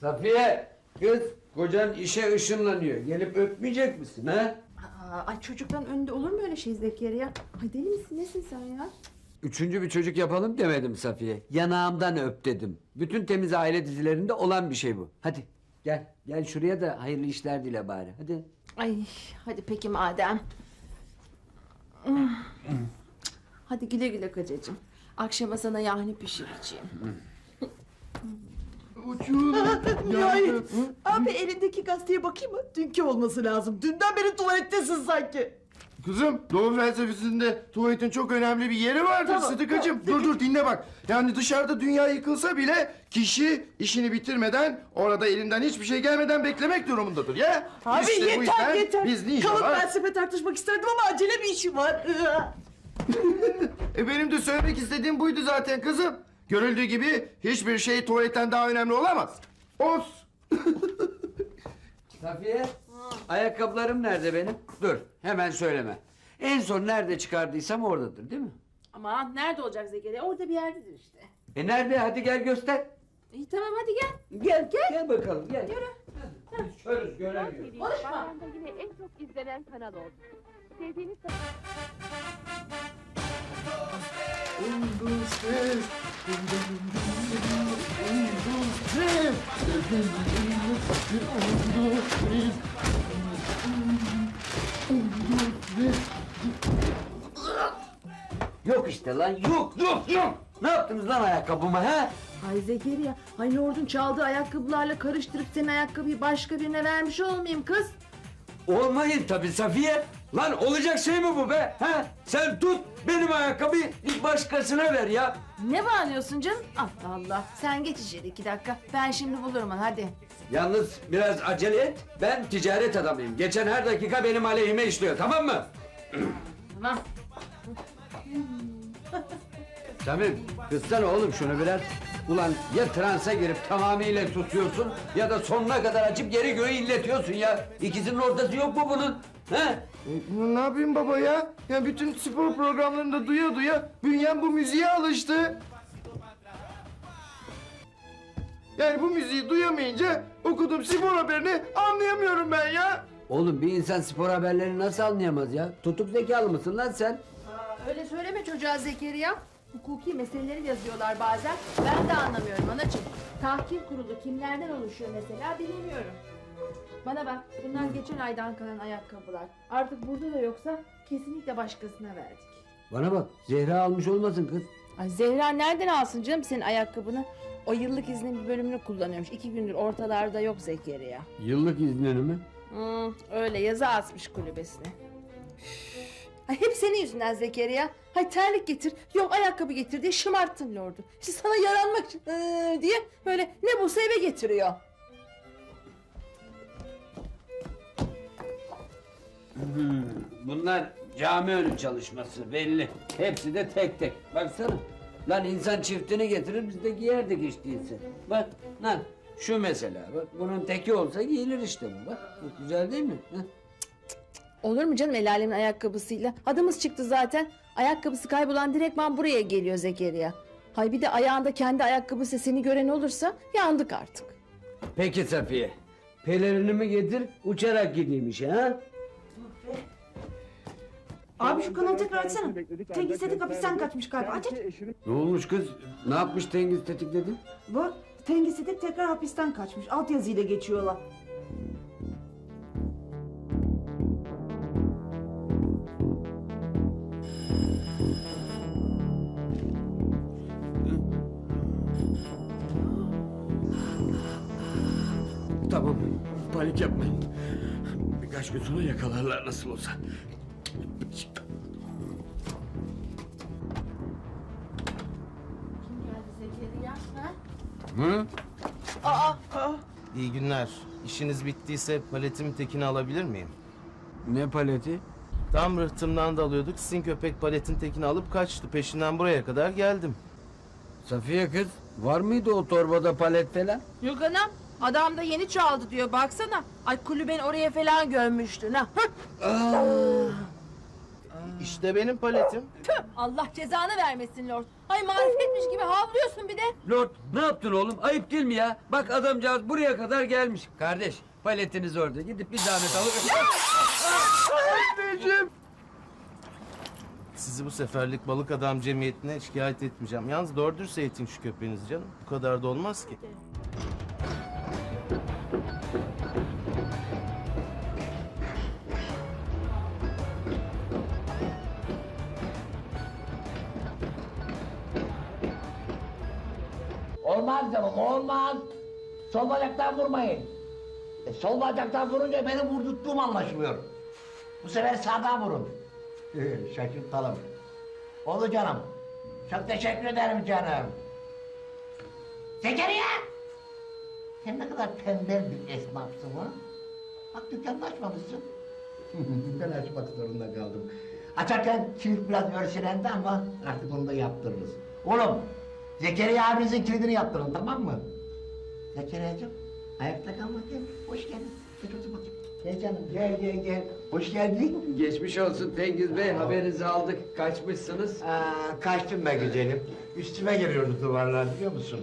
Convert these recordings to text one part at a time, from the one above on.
Safiye kız kocan işe ışınlanıyor. Gelip öpmeyecek misin ha? Aa, ay çocukların önünde olur mu öyle şey Zekeriya? Ay deli misin nesin sen ya? Üçüncü bir çocuk yapalım demedim Safiye. Yanağımdan öp dedim. Bütün temiz aile dizilerinde olan bir şey bu. Hadi gel. Gel şuraya da hayırlı işler dile bari. Hadi. Ay hadi peki madem. Hadi güle güle kocacığım. Akşama sana yahni pişireceğim. Nihayet. Abi elindeki gazeteye bakayım mı? Dünkü olması lazım. Dünden beri tuvalettesin sanki. Kızım doğu felsefesinde tuvaletin çok önemli bir yeri vardır Tamam, Sıdıkacığım. tamam, Dur dur dinle bak. Yani dışarıda dünya yıkılsa bile kişi işini bitirmeden orada elinden hiçbir şey gelmeden beklemek durumundadır ya. Abi İşte yeter yüzden yeter. Biz Kalıp ninjalar... felsefe tartışmak isterdim ama acele bir işim var. E benim de söylemek istediğim buydu zaten kızım. Görüldüğü gibi hiçbir şey tuvaletten daha önemli olamaz. Os. Safiye ayakkabılarım nerede benim? Dur hemen söyleme. En son nerede çıkardıysam oradadır değil mi? Aman nerede olacak Zekeriya? Orada bir yerdedir işte. E nerede? Hadi gel göster. İyi tamam hadi gel. Gel gel. Gel bakalım gel. Yürü. Körüz göremiyoruz. Konuşma. Yine en çok izlenen kanal oldu. Sevdiğiniz Yok işte lan yok yok yok. Ne yaptınız lan ayakkabıma ha? Ay Zekeriya, ay Lord'un çaldığı ayakkabılarla karıştırıp senin ayakkabıyı başka birine vermiş olmayayım kız. Olmayın tabii Safiye. Lan olacak şey mi bu be? Ha? Sen tut benim ayakkabıyı bir başkasına ver ya. Ne bağırıyorsun canım? Allah Allah. Sen geç içeri iki dakika. Ben şimdi bulurum onu hadi. Yalnız biraz acele et. Ben ticaret adamıyım. Geçen her dakika benim aleyhime işliyor tamam mı? Tamam. Samim kızsana oğlum şunu biraz. Ulan ya transa girip tamamıyla tutuyorsun ya da sonuna kadar açıp geri göğü illetiyorsun ya. İkisinin ortası yok mu bunun? He? E, ne yapayım baba ya? Ya bütün spor programlarında duya duya bünyem bu müziğe alıştı. Yani bu müziği duyamayınca okuduğum spor haberini anlayamıyorum ben ya. Oğlum bir insan spor haberlerini nasıl anlayamaz ya? Tutuk zekalı mısın lan sen? Aa, öyle söyleme çocuğa Zekeriya. Hukuki meseleleri yazıyorlar bazen. Ben de anlamıyorum anacığım. Tahkim kurulu kimlerden oluşuyor mesela bilemiyorum. Bana bak bunlar geçen aydan kalan ayakkabılar. Artık burada da yoksa kesinlikle başkasına verdik. Bana bak Zehra almış olmasın kız. Ay Zehra nereden alsın canım senin ayakkabını? O yıllık iznin bir bölümünü kullanıyormuş. İki gündür ortalarda yok Zekeriya. Yıllık iznini mi? Hmm, öyle yazı asmış kulübesine. Ay hep senin yüzünden Zekeriya. Hay terlik getir, yok ayakkabı getir diye şımarttın lordu. İşte sana yaranmak için "Ee" diye böyle ne bulsa eve getiriyor. Bunlar cami önü çalışması belli. Hepsi de tek tek. Baksana. Lan insan çiftini getirir biz de giyerdik hiç değilse. Bak lan şu mesela bak bunun teki olsa giyilir işte bu bak. Bu güzel değil mi? Heh. Olur mu canım el alemin ayakkabısıyla? Adımız çıktı zaten. Ayakkabısı kaybolan direktman buraya geliyor Zekeriya. Hay bir de ayağında kendi ayakkabısı seni gören olursa yandık artık. Peki Safiye. Pelerinimi getir uçarak gideyim işe ha? Abi şu kanalı tekrar açsana. Tengiz Tetik hapisten kaçmış galiba. Aç aç. Ne olmuş kız? Ne yapmış Tengiz Tetik dedin? Bu Tengiz Tetik tekrar hapisten kaçmış. Alt yazıyla geçiyorlar. Tamam panik yapmayın. Birkaç gün sonra yakalarlar nasıl olsa. Kim geldi Zekeriya? Ha? Hı? İyi günler. İşiniz bittiyse paletimin tekini alabilir miyim? Ne paleti? Tam rıhtımdan da alıyorduk. Sizin köpek paletin tekini alıp kaçtı. Peşinden buraya kadar geldim. Safiye kız var mıydı o torbada palet falan? Yok anam. Adam da yeni çaldı diyor baksana. Ay kulüben oraya falan gömmüştün ha. Aa, İşte benim paletim. Tüh, Allah cezanı vermesin Lord. Ay marifetmiş gibi havlıyorsun bir de. Lord ne yaptın oğlum? Ayıp değil mi ya? Bak adamcağız buraya kadar gelmiş. Kardeş paletiniz orada. Gidip bir zahmet alıp... Anneciğim. Sizi bu seferlik balık adam cemiyetine şikayet etmeyeceğim. Yalnız doğru dürüst eğitin şu köpeğinizi canım. Bu kadar da olmaz ki. Olmaz canım olmaz. Sol bacaktan vurmayın. E, sol bacaktan vurunca benim vurdurttuğum anlaşılıyor. Bu sefer sağdan vurun. Ee, Şaşırtalım. Oldu canım. Çok teşekkür ederim canım. Zekeriya! Sen ne kadar tembel bir esnafsın ha? Bak dükkanını açmamışsın. Dükkan açmak zorunda kaldım. Açarken kilit biraz örselendi ama artık onu da yaptırırız. Oğlum, Zekeriya abinizin kilidini yaptırın tamam mı? Zekeriya'cığım, ayakta kalma gel. Hoş geldin. Geç otur bakayım. Gel canım, gel gel gel. Hoş geldin. Geçmiş olsun Tengiz Bey. Haberinizi aldık. Kaçmışsınız. Aa, kaçtım be güzelim. Üstüme geliyordu duvarlar biliyor musun?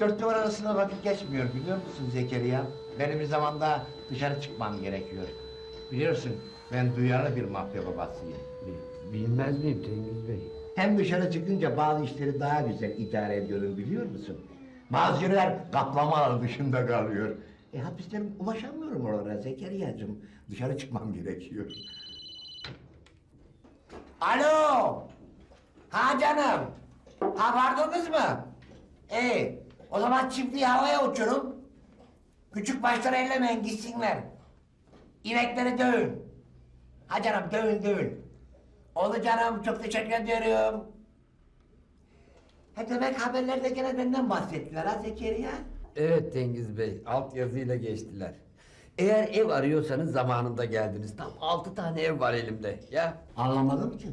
Dört duvar arasında vakit geçmiyor biliyor musun Zekeriya? Benim bir zamanda dışarı çıkmam gerekiyor. Biliyorsun ben duyarlı bir mafya babasıyım. Bilmez miyim Tengiz Bey? Hem dışarı çıkınca bazı işleri daha güzel idare ediyorum biliyor musun? Bazı yerler kaplamalar dışında kalıyor. E hapisten ulaşamıyorum oralara Zekeriya'cığım. Dışarı çıkmam gerekiyor. Alo! Ha canım! Ha vardınız mı? İyi. O zaman çiftliği havaya uçurum. Küçük başları ellemeyin gitsinler. İnekleri dövün. Ha canım dövün dövün. Oldu canım çok teşekkür ediyorum. Ha demek haberlerde gene benden bahsettiler ha Zekeriya. Evet Tengiz Bey. Altyazıyla geçtiler. Eğer ev arıyorsanız zamanında geldiniz. Tam altı tane ev var elimde. Ya. Anlamadım ki.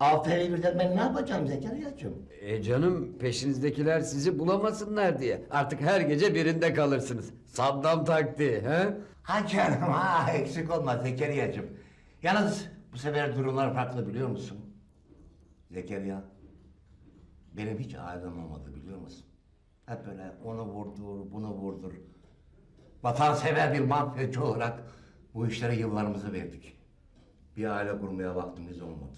Altı evi birden ben ne yapacağım Zekeriya'cığım? E canım peşinizdekiler sizi bulamasınlar diye. Artık her gece birinde kalırsınız. Saddam taktiği. He? Ha canım ha eksik olma Zekeriya'cığım. Yalnız bu sefer durumlar farklı biliyor musun? Zekeriya. Benim hiç ailem olmadı biliyor musun? Hep böyle onu vurdur, bunu vurdur. Vatansever bir mafyacı olarak bu işlere yıllarımızı verdik. Bir aile kurmaya vaktimiz olmadı.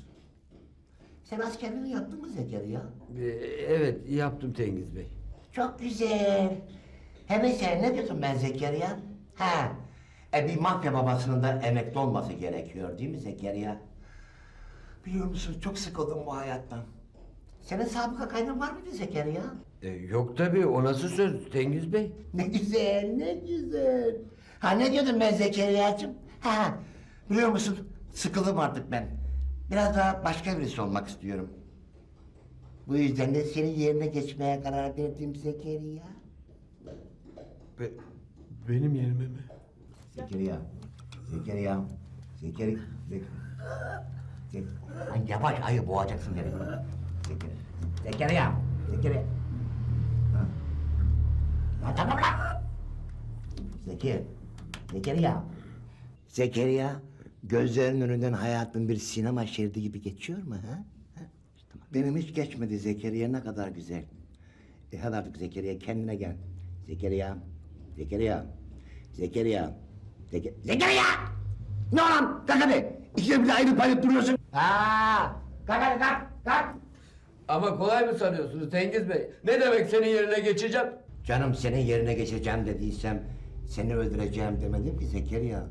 Sen askerliğini yaptın mı Zekeriya? E, evet yaptım Tengiz Bey. Çok güzel. Hemen sen ne diyorsun ben Zekeriya? Ha, e bir mafya babasının da emekli olması gerekiyor değil mi Zekeriya? Biliyor musun çok sıkıldım bu hayattan. Senin sabıka kaydın var mıydı Zekeriya? E, yok tabii o nasıl söz Tengiz Bey? Ne güzel, ne güzel. Ha ne diyordum ben Zekeriya'cığım? Ha, biliyor musun sıkıldım artık ben. Biraz daha başka birisi olmak istiyorum. Bu yüzden de senin yerine geçmeye karar verdim Zekeriya. benim yerime mi? Zekeriya. Zekeriya. Zekeriya. Zek Zek Ay yavaş ayı boğacaksın beni. Zekeriya. Zekeriya. Zekeriya. Ha. Tamam lan. Zeki. Zekeriya. Zekeriya. Gözlerinin önünden hayatın bir sinema şeridi gibi geçiyor mu ha? Benim hiç geçmedi Zekeriya ne kadar güzel. E hadi artık Zekeriya kendine gel. Zekeriya. Zekeriya. Zekeriya. Zeke Zekeriya! Ne lan? Kalk hadi. İkide bir de ayrı paylıp duruyorsun. Ha! Kalk hadi kalk. Kalk. Ama kolay mı sanıyorsunuz Tengiz Bey? Ne demek senin yerine geçeceğim? Canım senin yerine geçeceğim dediysem seni öldüreceğim demedim ki Zekeriya.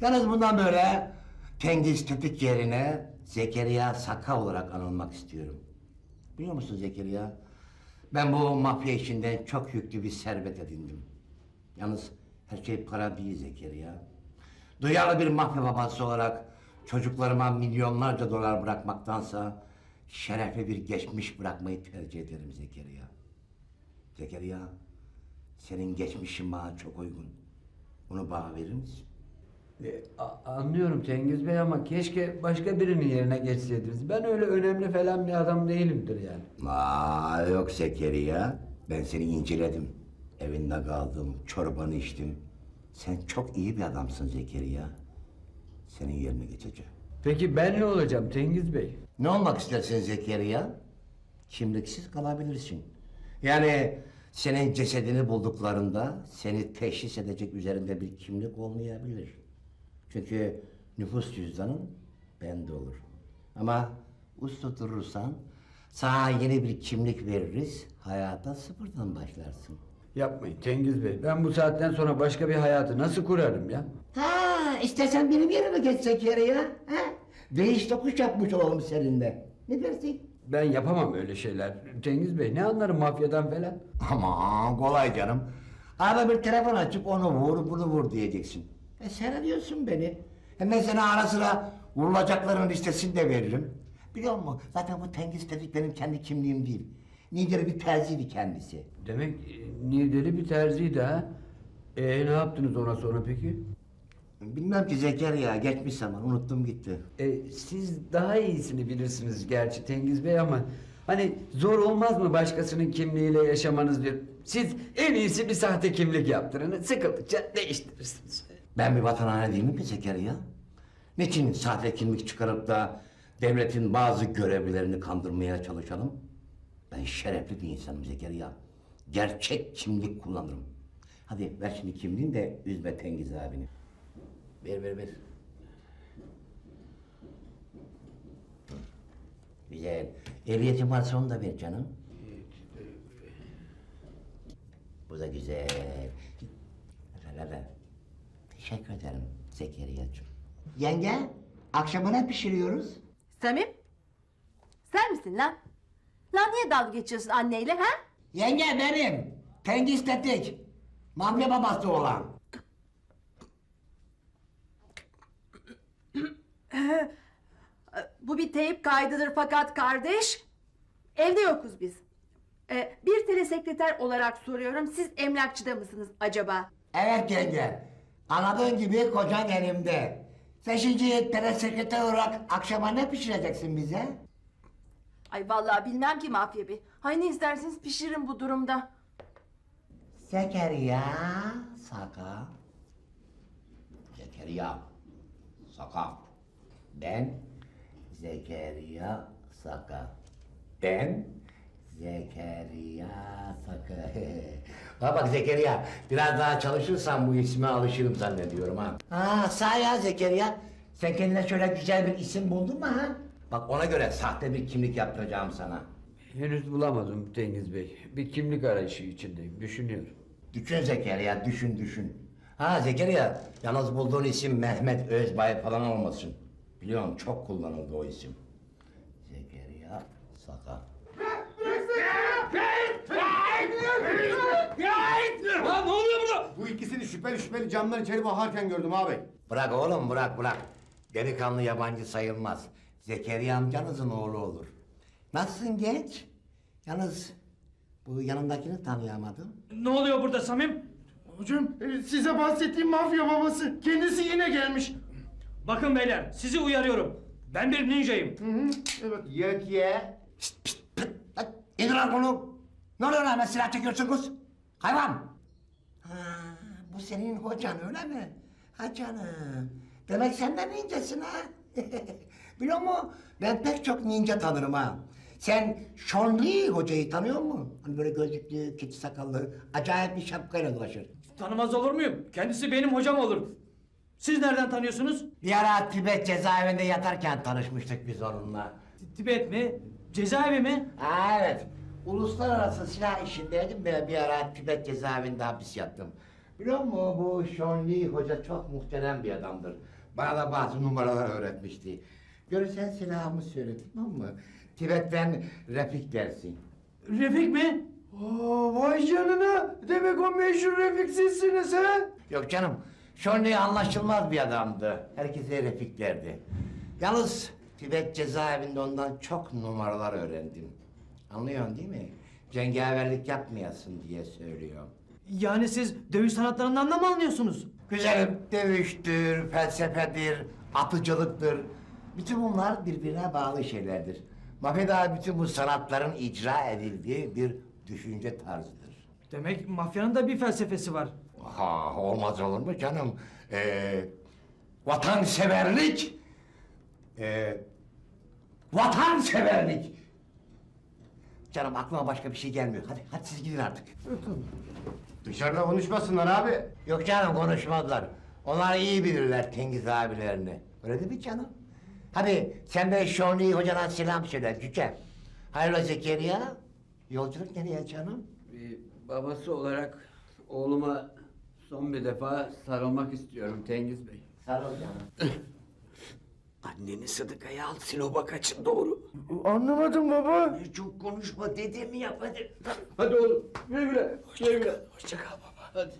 Yalnız bundan böyle Tengiz Tetik yerine Zekeriya Saka olarak anılmak istiyorum. Biliyor musun Zekeriya? Ben bu mafya işinden çok yüklü bir servet edindim. Yalnız her şey para değil Zekeriya. Duyarlı bir mafya babası olarak çocuklarıma milyonlarca dolar bırakmaktansa şerefli bir geçmiş bırakmayı tercih ederim Zekeriya. Zekeriya, senin geçmişin bana çok uygun. Bunu bana verir misin? E, anlıyorum Tengiz Bey ama keşke başka birinin yerine geçseydiniz. Ben öyle önemli falan bir adam değilimdir yani. Aa, yok Zekeriya. Ben seni inceledim. Evinde kaldım, çorbanı içtim. Sen çok iyi bir adamsın Zekeriya. Senin yerine geçeceğim. Peki ben ne olacağım Tengiz Bey? Ne olmak istersin Zekeriya? Kimliksiz kalabilirsin. Yani senin cesedini bulduklarında seni teşhis edecek üzerinde bir kimlik olmayabilir. Çünkü nüfus cüzdanın bende olur. Ama usta durursan sana yeni bir kimlik veririz. Hayata sıfırdan başlarsın. Yapmayın Tengiz Bey. Ben bu saatten sonra başka bir hayatı nasıl kurarım ya? Ha, istersen benim yerime geç Zekeriya. Ha? Değiş tokuş yapmış olalım seninle. Ne dersin? Ben yapamam öyle şeyler. Tengiz Bey ne anlarım mafyadan falan. Aman kolay canım. Arada bir telefon açıp onu vur bunu vur diyeceksin. E seyrediyorsun beni. Hem ben sana ara sıra vurulacakların listesini de veririm. Biliyor musun? Zaten bu Tengiz dedik benim kendi kimliğim değil. Niğde'li bir terziydi kendisi. Demek e, Niğdeli bir terziydi ha? E ne yaptınız ona sonra peki? Bilmem ki Zekeriya geçmiş zaman unuttum gitti. E, siz daha iyisini bilirsiniz gerçi Tengiz Bey ama hani zor olmaz mı başkasının kimliğiyle yaşamanız diyor. Siz en iyisi bir sahte kimlik yaptırın. Sıkıldıkça değiştirirsiniz. Ben bir vatan haini değil miyim ki Zekeriya? Niçin sahte kimlik çıkarıp da devletin bazı görevlilerini kandırmaya çalışalım? Ben şerefli bir insanım Zekeriya. Gerçek kimlik kullanırım. Hadi ver şimdi kimliğini de üzme Tengiz abini. Ver ver ver. Güzel. Ehliyetin varsa onu da ver canım. Bu da güzel. Ver, ver, ver. Teşekkür ederim Zekeriya'cığım. Yenge, akşama ne pişiriyoruz? Samim? Sen misin lan? Lan niye dalga geçiyorsun anneyle ha? Yenge benim. Tengiz Tetik. Mafya babası olan. Bu bir teyip kaydıdır fakat kardeş. Evde yokuz biz. Ee, bir telesekreter olarak soruyorum. Siz emlakçıda mısınız acaba? Evet yenge. Anladığın gibi kocan elimde. Sen şimdi telesekreter olarak akşama ne pişireceksin bize? Ay vallahi bilmem ki mafya. Hay ne isterseniz pişiririm bu durumda. Zekeriya Saka. Zekeriya Saka. Ben Zekeriya Saka. Ben Zekeriya Saka. ha bak Zekeriya biraz daha çalışırsan bu isme alışırım zannediyorum ha. Ha sağ ya Zekeriya. Sen kendine şöyle güzel bir isim buldun mu ha? Bak ona göre sahte bir kimlik yaptıracağım sana. Henüz bulamadım Tengiz Bey. Bir kimlik arayışı içindeyim. Düşünüyorum. Düşün Zekeriya, düşün düşün. Ha Zekeriya, yalnız bulduğun isim Mehmet Özbay falan olmasın. Biliyorum çok kullanıldı o isim. Zekeriya Saka. Ya ne oluyor burada? Bu ikisini şüpheli şüpheli camdan içeri bakarken gördüm abi. Bırak oğlum bırak bırak. Delikanlı yabancı sayılmaz. Zekeriya amcanızın oğlu olur. Nasılsın genç? Yalnız bu yanındakini tanıyamadım. Ne oluyor burada Samim? Hocam e, size bahsettiğim mafya babası kendisi yine gelmiş. Bakın beyler sizi uyarıyorum. Ben bir ninjayım. Hı hı, evet. Yok ya. Pişt, pişt, lan, İndir lan bunu. Ne oluyor lan? Silah çekiyorsunuz. Hayvan. Ha, bu senin hocan öyle mi? Ha canım. Demek sen de ninjasın ha. Biliyor musun? Ben pek çok ninja tanırım ha. Sen Sean Lee hocayı tanıyor musun? Hani böyle gözlüklü, keçi sakallı, acayip bir şapkayla dolaşır. Tanımaz olur muyum? Kendisi benim hocam olur. Siz nereden tanıyorsunuz? Bir ara Tibet cezaevinde yatarken tanışmıştık biz onunla. Tibet mi? Cezaevi mi? Ha evet. Uluslararası silah işindeydim ve bir ara Tibet cezaevinde hapis yattım. Biliyor musun bu Sean Lee hoca çok muhterem bir adamdır. Bana da bazı numaralar öğretmişti. Görürsen silahımı söyle tamam mı? Tibet'ten Refik dersin. Refik mi? Oo, vay canına. Demek o meşhur Refik sizsiniz ha? Yok canım. Lee anlaşılmaz bir adamdı. Herkese Refik derdi. Yalnız Tibet cezaevinde ondan çok numaralar öğrendim. Anlıyorsun değil mi? Cengaverlik yapmayasın diye söylüyor. Yani siz dövüş sanatlarından da mı anlıyorsunuz? Güzelim dövüştür, felsefedir, atıcılıktır. Bütün bunlar birbirine bağlı şeylerdir. Mafyada bütün bu sanatların icra edildiği bir düşünce tarzıdır. Demek mafyanın da bir felsefesi var. Ha olmaz olur mu canım? Ee, vatanseverlik Ee, Vatanseverlik. Canım aklıma başka bir şey gelmiyor. Hadi, hadi siz gidin artık. dışarıda konuşmasınlar abi. Yok canım konuşmadılar. Onlar iyi bilirler Tengiz abilerini. Öyle değil mi canım? Hadi sen de Şonli hocadan selam söyle Cüce. Hayrola Zekeriya? Yolculuk nereye canım? Bir babası olarak oğluma son bir defa sarılmak istiyorum Tengiz Bey. Sarıl canım. Anneni Sıdıka'ya al Sinop'a kaçın doğru. Anlamadım baba. Çok konuşma dediğimi yap hadi. Hadi oğlum güle güle. Güle güle. Hoşça kal baba. Hadi.